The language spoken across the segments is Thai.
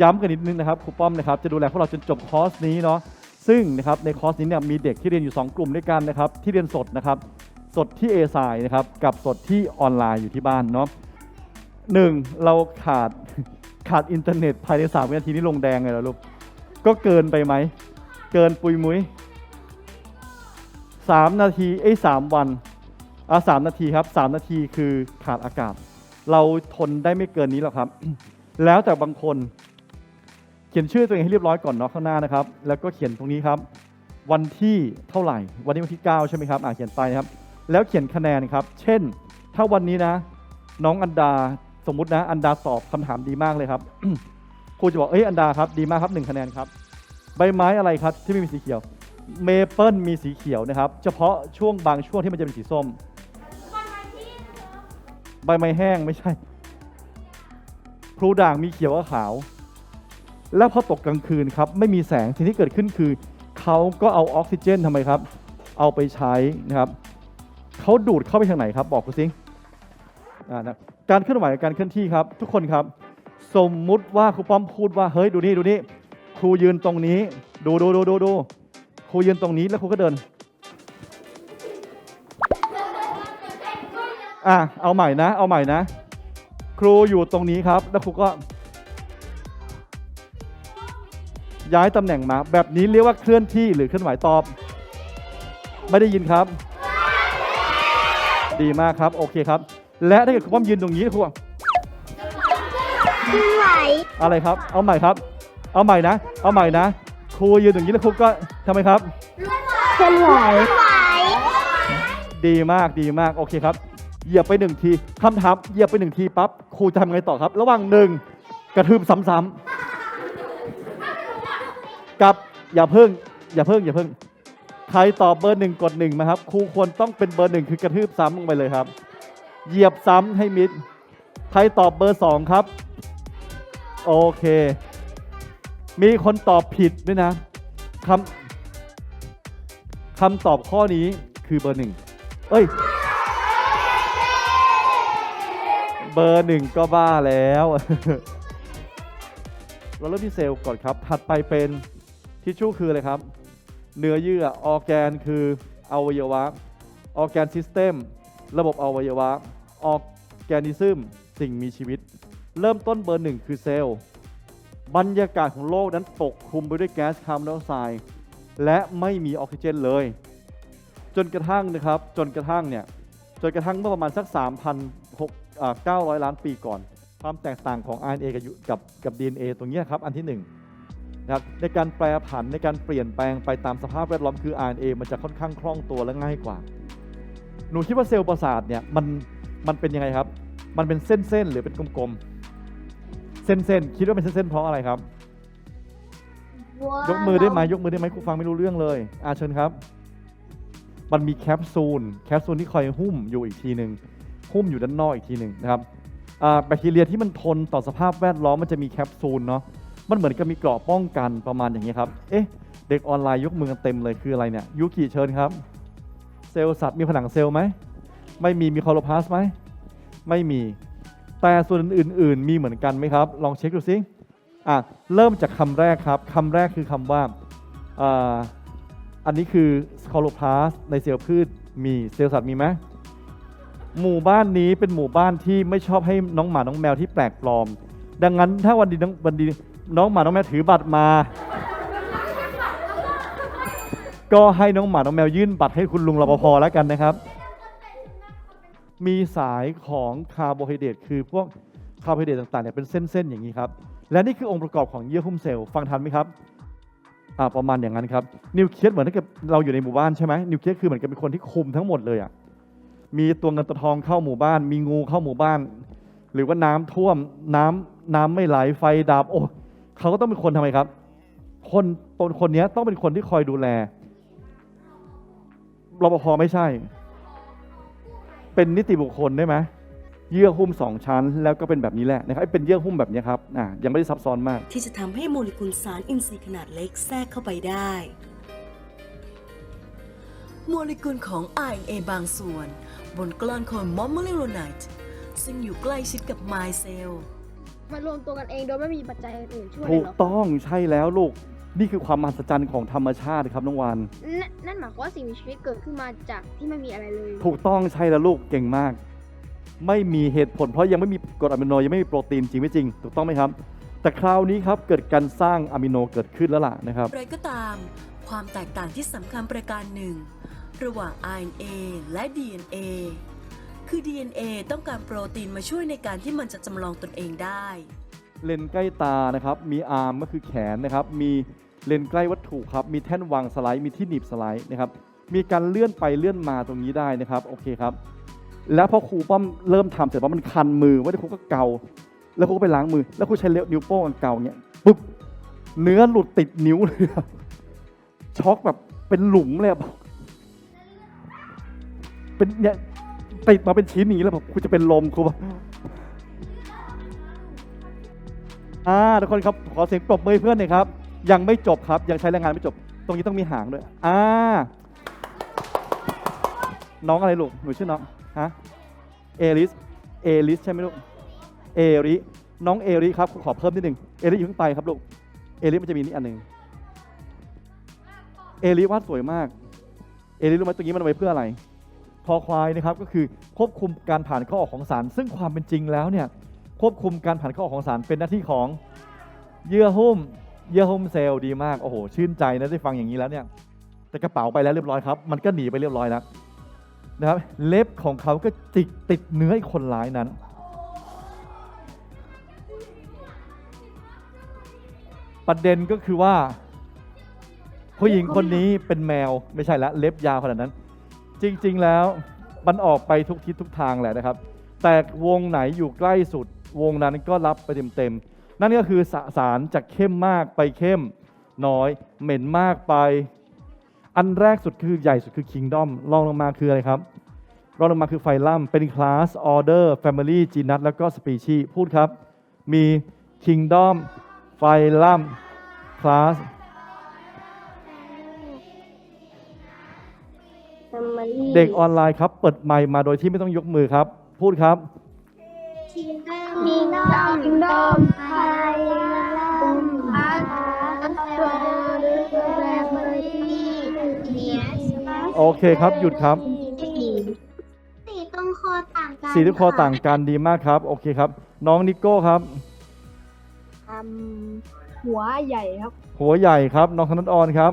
ย้ำกันนิดนึงนะครับครูป้อมนะครับจะดูแลพวกเราจนจบคอร์สนี้เนาะซึ่งนะครับในคอร์สนี้เนี่ยมีเด็กที่เรียนอยู่ 2 กลุ่มด้วยกันนะครับที่เรียนสดนะครับสดที่เอ i ายนะครับกับสดที่ออนไลน์อยู่ที่บ้านเนาะหนึ่งเราขาดขาดอินเทอร์เน็ตภายใน3วินาทีนี้ลงแดงเลยเหรอลูกก็เกินไปไหม เกินปุยมุ้ยสามนาทีไอ้สามวันอะสามนาทีครับสามนาทีคือขาดอากาศ เราทนได้ไม่เกินนี้หรอกครับ แล้วแต่บางคน เขียนชื่อตัวเองให้เรียบร้อยก่อนเนาะข้างหน้านะครับ แล้วก็เขียนตรงนี้ครับ วันที่เท่าไหร่ วันนี้วันที่ 9 ใช่ไหมครับอ่าเขียนไปนะครับ แล้วเขียนคะแนนครับ เช่น ถ้าวันนี้นะ น้องอันดาสมมุตินะ อันดาตอบคำถามดีมากเลยครับครูจะบอกเอ้ยอันดาครับดีมากครับหนึ่งคะแนนครับ ใบไม้อะไรครับที่ไม่มีสีเขียว เมเปิลมีสีเขียวนะครับ เฉพาะช่วงบางช่วงที่มันจะเป็นสีส้ม ใบไม้แห้งไม่ใช่พลูด่างมีเขียวกับขาว แล้วพอตกกลางคืนครับไม่มีแสงสิ่งที่เกิดขึ้นคือเขาก็เอาออกซิเจนทำไมครับ เอาไปใช้นะครับเขาดูดเข้าไปทางไหนครับ บอกกูสิการเคลื่อนไหวการเคลื่อนที่ครับ ทุกคนครับ สมมุติว่าครูป้อมพูดว่าเฮ้ยดูนี่ดูนี่ครูยืนตรงนี้ ดูดูดูดูดูครูยืนตรงนี้แล้วครูก็เดินอะเอาใหม่นะ เอาใหม่นะ ครูอยู่ตรงนี้ครับ แล้วครูก็ ย้ายตำแหน่งมา แบบนี้เรียกว่าเคลื่อนที่หรือเคลื่อนไหวตอบ ไม่ได้ยินครับ ดีมากครับ โอเคครับ และถ้าเกิดครูป้อมยืนตรงนี้ครูว่าเคลื่อนไหวอะไรครับ เอาใหม่ครับ เอาใหม่นะ เอาใหม่นะ ครูยืนตรงนี้แล้วครูก็ทำไมครับ เคลื่อนไหวดีมากดีมากโอเคครับ เหยียบไปหนึ่งทีคำถามเหยียบไปหนึ่งทีปั๊บครูจะทำไงต่อครับ ระหว่างหนึ่งกระทืบซ้ำๆ กับอย่าเพิ่ง อย่าเพิ่ง อย่าเพิ่ง ใครตอบเบอร์หนึ่งกดหนึ่งมาครับ ครูควรต้องเป็นเบอร์หนึ่งคือกระทืบซ้ำลงไปเลยครับ เหยียบซ้ำให้มิด ใครตอบเบอร์สองครับ โอเค มีคนตอบผิดด้วยนะคำคำตอบข้อนี้คือเบอร์หนึ่งเอ้ย เบอร์หนึ่งก็บ้าแล้วเราเริ่มที่เซลล์ก่อนครับ ถัดไปเป็น ทิชชู่คืออะไรครับ เนื้อเยื่อออแกนคืออวัยวะออแกนซิสเต็มระบบอวัยวะออแกนิซึมสิ่งมีชีวิต เริ่มต้นเบอร์หนึ่งคือเซลล์บรรยากาศของโลกนั้นปกคลุมไปด้วยแก๊สคาร์บอนไดออกไซด์และไม่มีออกซิเจนเลย จนกระทั่งนะครับจนกระทั่งเนี่ยจนกระทั่งเมื่อประมาณสัก 3,900 ล้านปีก่อน ความแตกต่างของ RNA กับกับกับ DNA ตรงนี้ครับ อันที่ห นึ่งนะครับในการแปรผันในการเปลี่ยนแปลงไปตามสภาพแวดล้อมคือ RNA มันจะค่อนข้างคล่องตัวและง่ายกว่า หนูคิดว่าเซลล์ประสาทเนี่ยมันมันเป็นยังไงครับ มันเป็นเส้นๆหรือเป็นกลมๆ เส้นๆ คิดว่าเป็นเส้นๆเพราะอะไรครับ ยกมือได้ไหมยกมือได้ไหมครูฟังไม่รู้เรื่องเลยอาเชิญครับ มันมีแคปซูลแคปซูลที่คอยหุ้มอยู่อีกทีหนึ่งหุ้มอยู่ด้านนอกอีกทีหนึ่งนะครับอ่าแบคทีเรียที่มันทนต่อสภาพแวดล้อมมันจะมีแคปซูลเนาะ มันเหมือนกับมีเกราะป้องกันประมาณอย่างนี้ครับ เอ๊ะ เด็กออนไลน์ยกมือกันเต็มเลยคืออะไรเนี่ยยูกิเชิญครับ เซลล์สัตว์มีผนังเซลล์ไหม ไม่มีมีคอโลพลาสไหม ไม่มี แต่ส่วนอื่น ๆ มีเหมือนกันไหมครับ ลองเช็คดูสิอะเริ่มจากคำแรกครับคำแรกคือคำว่าอ่าอันนี้คือคอโลพลาสในเซลล์พืชมีเซลล์สัตว์มีไหมหมู่บ้านนี้เป็นหมู่บ้านที่ไม่ชอบให้น้องหมาน้องแมวที่แปลกปลอม ดังนั้นถ้าวันดีวันดี น้องหมาน้องแมวถือบัตรมา ก็ให้น้องหมาน้องแมวยื่นบัตรให้คุณลุงรปภแล้วกันนะครับ มีสายของคาร์โบไฮเดรตคือพวกคาร์โบไฮเดรตต่างๆเนี่ยเป็นเส้นๆอย่างนี้ครับ และนี่คือองค์ประกอบของเยื่อหุ้มเซลล์ฟังทันไหมครับอ่าประมาณอย่างนั้นครับนิวเคลียสเหมือนถ้าเกิดเราอยู่ในหมู่บ้านใช่ไหมนิวเคลียสคือเหมือนกับเป็นคนที่คุมทั้งหมดเลยอะมีตัวเงินตัวทองเข้าหมู่บ้าน มีงูเข้าหมู่บ้าน หรือว่าน้ำท่วมน้ำน้ำไม่ไหลไฟดับโอ้ เขาก็ต้องเป็นคนทำไมครับ คนตนคนนี้ต้องเป็นคนที่คอยดูแลรปภไม่ใช่ เป็นนิติบุคคลได้ไหมเยื่อหุ้มสองชั้น แล้วก็เป็นแบบนี้แหละนะครับเป็นเยื่อหุ้มแบบนี้ครับอ่ายังไม่ได้ซับซ้อนมาก ที่จะทำให้โมเลกุลสารอินทรีย์ขนาดเล็กแทรกเข้าไปได้ โมเลกุลของ RNA บางส่วน บนกลอนของมอมโมเลโลไนต์ซึ่งอยู่ใกล้ชิดกับไมเซล มารวมตัวกันเองโดยไม่มีปัจจัยอื่นช่วยเลถูยกเหรอต้องใช่แล้วลูก นี่คือความมหัศจรรย์ของธรรมชาติครับน้องวานนั่นนั่นหมายความว่าสิ่งมีชีวิตเกิดขึ้นมาจากที่ไม่มีอะไรเลยถูกต้องใช่แล้วลูกเก่งมาก ไม่มีเหตุผลเพราะยังไม่มีกรดอะมิโนยังไม่มีโปรตีนจริงไม่จริง ถูกต้องไหมครับ แต่คราวนี้ครับเกิดการสร้างอะมิโนเกิดขึ้นแล้วล่ะนะครับไรก็ตาม ความแตกต่างที่สำคัญประการหนึ่ง ระหว่าง RNA และ DNA คือ DNA ต้องการโปรตีนมาช่วยในการที่มันจะจำลองตนเองได้ เลนส์ใกล้ตานะครับ มีอาร์มก็คือแขนนะครับ มีเลนส์ใกล้วัตถุครับ มีแท่นวางสไลด์ มีที่หนีบสไลด์นะครับ มีการเลื่อนไปเลื่อนมาตรงนี้ได้นะครับ โอเคครับ แล้วพอครูป้อมเริ่มทำเสร็จปั๊บมันคันมือว่าครูก็เกา แล้วครูก็ไปล้างมือ แล้วครูใช้เล็บนิ้วโป้งเกาเงี้ยปุ๊บ เนื้อหลุดติดนิ้วเลยครับ ช็อกแบบเป็นหลุมเลยอะเป็นเนี่ย ติดมาเป็นชิ้นอย่างนี้แล้วแบบครูจะเป็นลมครูแบบอ่าทุกคนครับขอเสียงปรบมือให้เพื่อนหน่อยครับ ยังไม่จบครับ ยังใช้แรงงานไม่จบ ตรงนี้ต้องมีหางด้วย อ่า น้องอะไรลูก หนูชื่อน้อง ฮะ เอลิส เอลิสใช่ไหมลูก เอริ น้องเอริครับ ขอเพิ่มนิดหนึ่งเอริอยู่ข้างไปครับลูก เอริมันจะมีนี่อันหนึ่งเอริวาดสวยมาก เอริรู้ไหมตรงนี้มันเอาไว้เพื่ออะไร คอควายนะครับก็คือควบคุมการผ่านเข้าออกของสาร ซึ่งความเป็นจริงแล้วเนี่ยควบคุมการผ่านเข้าออกของสารเป็นหน้าที่ของเยื่อหุ้มเยื่อหุ้มเซลล์ดีมากโอ้โหชื่นใจนะได้ฟังอย่างนี้แล้วเนี่ยแต่กระเป๋าไปแล้วเรียบร้อยครับ มันก็หนีไปเรียบร้อยแล้วนะครับเล็บของเขาก็จิกติดเนื้อไอ้คนร้ายนั้น ประเด็นก็คือว่า ผู้หญิงคนนี้เป็นแมวไม่ใช่ละเล็บยาวขนาดนั้น จริงๆแล้วมันออกไปทุกทิศทุกทางแหละนะครับ แต่วงไหนอยู่ใกล้สุด วงนั้นก็รับไปเต็มๆ นั่นก็คือสสารจากเข้มมากไปเข้มน้อย เหม็นมากไป อันแรกสุดคือใหญ่สุดคือ Kingdom รองลงมาคืออะไรครับรองลงมาคือไฟลัมเป็นคลาส Order Family Genus แล้วก็ Species พูดครับ มี Kingdom ไฟลัมคลาส เด็กออนไลน์ครับ เปิดไมค์มาโดยที่ไม่ต้องยกมือครับ พูดครับ คิงดอมคิงดอมไทยลัมอัสอัสโตรแฟมิลี่เนียสโอเคครับ หยุดครับ สีตรงคอต่างกันสีที่คอต่างกันดีมากครับ โอเคครับ น้องนิโก้ครับอืมหัวใหญ่ครับ หัวใหญ่ครับ น้องธนัทออนครับ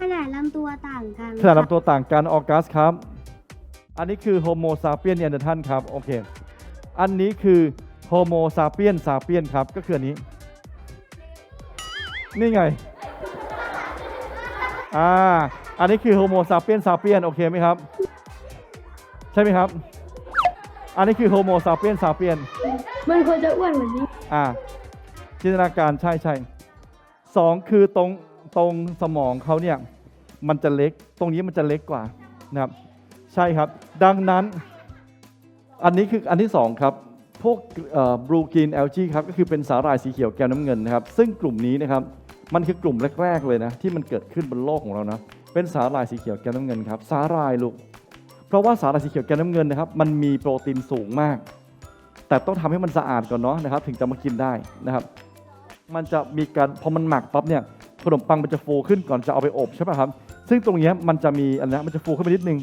ขนาดลำตัวต่างกันขนาดลำตัวต่างกันออกัสครับ อันนี้คือโฮโมซาเปียนเนียนเดอร์ทันครับโอเค อันนี้คือโฮโมซาเปียนซาเปียนครับ ก็คืออันนี้ นี่ไง อ่า อันนี้คือโฮโมซาเปียนซาเปียนโอเคไหมครับ ใช่ไหมครับ อันนี้คือโฮโมซาเปียนซาเปียน มันควรจะอ้วนกว่านี้ อ่า จินตนาการใช่ใช่สองคือตรง ตรงสมองเขาเนี่ยมันจะเล็ก ตรงนี้มันจะเล็กกว่านะครับ ใช่ครับ ดังนั้น อันนี้คืออันที่สองครับ พวกบลูกินเอลจีครับก็คือเป็นสาหร่ายสีเขียวแก้วน้ำเงินนะครับ ซึ่งกลุ่มนี้นะครับมันคือกลุ่มแรก ๆ เลยนะ ที่มันเกิดขึ้นบนโลกของเรานะ เป็นสาหร่ายสีเขียวแก้วน้ำเงินครับ สาหร่ายลูก เพราะว่าสาหร่ายสีเขียวแก้วน้ำเงินนะครับ มันมีโปรตีนสูงมาก แต่ต้องทำให้มันสะอาดก่อนเนาะนะครับ ถึงจะมากินได้นะครับ มันจะมีการพอมันหมักปั๊บเนี่ย ขนมปังมันจะฟูขึ้นก่อนจะเอาไปอบใช่ป่ะครับ ซึ่งตรงนี้มันจะมีอันนะมันจะฟูขึ้นไปนิดนึง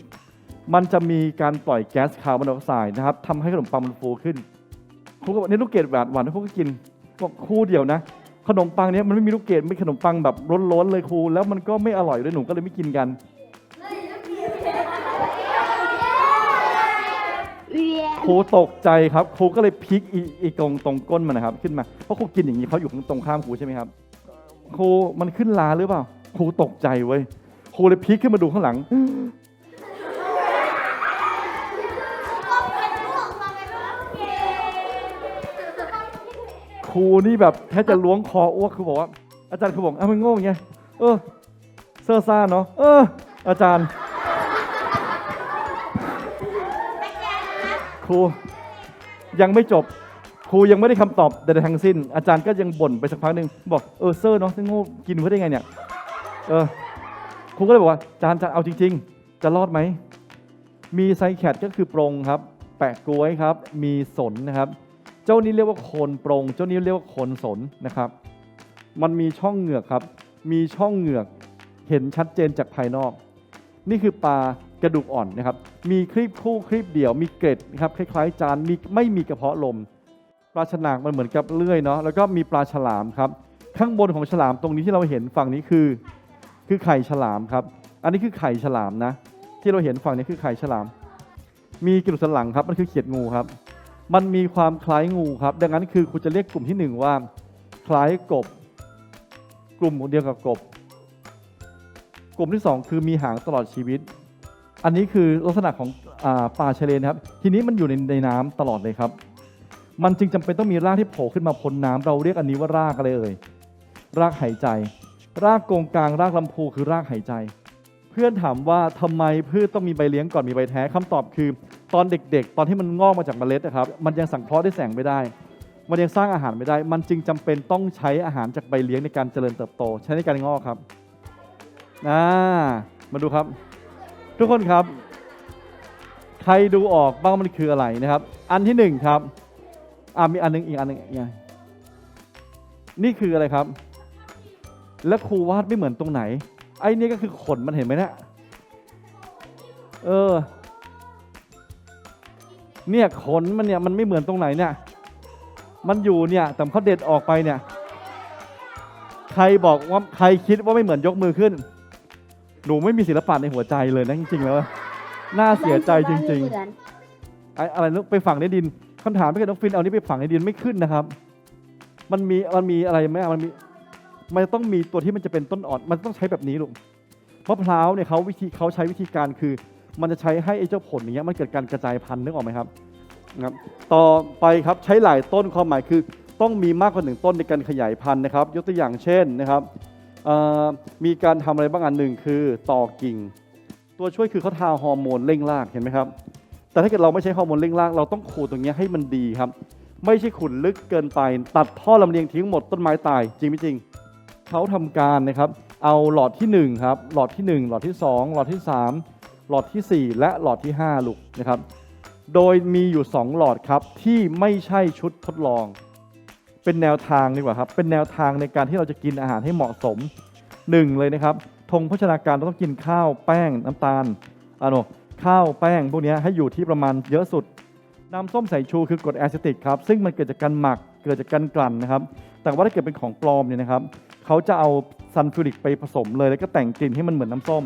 มันจะมีการปล่อยแก๊สคาร์บอนไดออกไซด์นะครับทำให้ขนมปังมันฟูขึ้นครูก็บอกนี่ลูกเกดหวานหวานครูก็กินบอกครูเดียวนะ ขนมปังเนี้ยมันไม่มีลูกเกดไม่ขนมปังแบบล้นๆเลยครูแล้วมันก็ไม่อร่อยด้วยหนูก็เลยไม่กินกันครูตกใจครับครูก็เลยพลิกอีอีตรงตรงก้นมันนะครับ ขึ้นมาเพราะครูกินอย่างนี้เขาอยู่ตรงข้ามครูใช่ไหมครับ ครูมันขึ้นลาหรือเปล่า ครูตกใจเว้ย ครูเลยพลิกขึ้นมาดูข้างหลัง ครูนี่แบบแทบจะล้วงคออ้วกคือบอกว่า อาจารย์ครูบอกอ้าวมันโง่ไงเออเซอร์ซ่าเนาะเออ อาจารย์ ครูยังไม่จบ รูยังไม่ได้คำตอบใดๆทั้งสิ้น อาจารย์ก็ยังบ่นไปสักพักหนึ่งบอกเออเซอร์เนาะโง่กินเขาได้ไงเนี่ยเออครูก็เลยบอกว่าอาจารย์จะเอาจริง ๆ จะรอดไหมมีไซแคทก็คือปรงครับ แปะกล้วยครับ มีสนนะครับ เจ้านี้เรียกว่าโคนโปรง เจ้านี้เรียกว่าโคนสนนะครับ มันมีช่องเหงือกครับ มีช่องเหงือกเห็นชัดเจนจากภายนอก นี่คือปลากระดูกอ่อนนะครับ มีครีบคู่ครีบเดี่ยว มีเกล็ดนะครับคล้ายๆ จานมีไม่มีกระเพาะลม ปลาฉลามมันเหมือนกับเลื่อยเนาะแล้วก็มีปลาฉลามครับ ข้างบนของฉลามตรงนี้ที่เราเห็นฝั่งนี้คือคือไข่ฉลามครับ อันนี้คือไข่ฉลามนะ ที่เราเห็นฝั่งนี้คือไข่ฉลาม มีกระดูกสันหลังครับมันคือเขียดงูครับ มันมีความคล้ายงูครับ ดังนั้นคือคุณจะเรียกกลุ่มที่หนึ่งว่า คล้ายกบ กลุ่มเดียวกับกบ กลุ่มที่สองคือมีหางตลอดชีวิต อันนี้คือลักษณะของอปลาชะเลนครับ ทีนี้มันอยู่ในในน้ำตลอดเลยครับ มันจึงจำเป็นต้องมีรากที่โผล่ขึ้นมาพ้นน้ำเราเรียกอันนี้ว่ารากอะไรเอ่ยรากหายใจ รากโกงกลางรากลำพูคือรากหายใจ เพื่อนถามว่าทำไมพืชต้องมีใบเลี้ยงก่อนมีใบแท้คำตอบคือ ตอนเด็กๆ ตอนที่มันงอกมาจากเมล็ดนะครับ มันยังสังเคราะห์ด้วยแสงไม่ได้ มันยังสร้างอาหารไม่ได้ มันจึงจำเป็นต้องใช้อาหารจากใบเลี้ยงในการเจริญเติบโต ใช้ในการงอกครับอ่ามาดูครับ ทุกคนครับ ใครดูออกบ้างมันคืออะไรนะครับ อันที่หนึ่งครับ อ่ามีอันหนึงอีกอันหนึงอีกอันนี่คืออะไรครับ แล้วครูวาดไม่เหมือนตรงไหน ไอ้นี่ก็คือขนมันเห็นไหมเนี่ยเออ เนี่ยขนมันเนี่ยมันไม่เหมือนตรงไหนเนี่ย มันอยู่เนี่ยแต่เขาเด็ดออกไปเนี่ย ใครบอกว่าใครคิดว่าไม่เหมือนยกมือขึ้น หนูไม่มีศิลปะในหัวใจเลยนะจริงๆแล้ว น่าเสียใจจริงๆไอ้อะไรนึกไปฝังในดิน คำถามไม่เกิดน้องฟินเอานี้ไปฝังในดินไม่ขึ้นนะครับ มันมีมันมีอะไรไหมมันมีมันต้องมีตัวที่มันจะเป็นต้นอ่อน มันต้องใช้แบบนี้ลูกมะพร้าวเนี่ยเขาวิธีเขาใช้วิธีการคือ มันจะใช้ให้ไอ้เจ้าผลอย่างเงี้ยมันเกิดการกระจายพันธุ์นึกออกไหมครับนะครับต่อไปครับใช้หลายต้นความหมายคือ ต้องมีมากกว่าหนึ่งต้นในการขยายพันธุ์นะครับ ยกตัวอย่างเช่นนะครับมีการทำอะไรบ้างอันหนึ่งคือต่อกิ่ง ตัวช่วยคือเขาทาฮอร์โมนเร่งรากเห็นไหมครับ แต่ถ้าเกิดเราไม่ใช้ฮอร์โมนเร่งรากเราต้องขูดตรงเนี้ยให้มันดีครับ ไม่ใช่ขุดลึกเกินไป ตัดท่อลำเลียงทิ้งหมดต้นไม้ตาย จริงไม่จริงเขาทำการนะครับ เอาหลอดที่1ครับหลอดที่ 1 หลอดที่ 2 หลอดที่ 3 หลอดทีสี่ 4 และหลอดที่ 5 ลูกนะครับ โดยมีอยู่ 2 หลอดครับที่ไม่ใช่ชุดทดลอง เป็นแนวทางดีกว่าครับเป็นแนวทางในการที่เราจะกินอาหารให้เหมาะสมหนึ่งเลยนะครับธงโภชนาการเราต้องกินข้าวแป้งน้ำตาลอะโน ข้าวแป้งพวกนี้ให้อยู่ที่ประมาณเยอะสุด น้ำส้มสายชูคือกรดแอซิติกครับ ซึ่งมันเกิดจากการหมักเกิดจากการกลั่นนะครับ แต่ว่าถ้าเกิดเป็นของปลอมเนี่ยนะครับเขาจะเอาซัลฟูริกไปผสมเลยแล้วก็แต่งกลิ่นให้มันเหมือนน้ำส้ม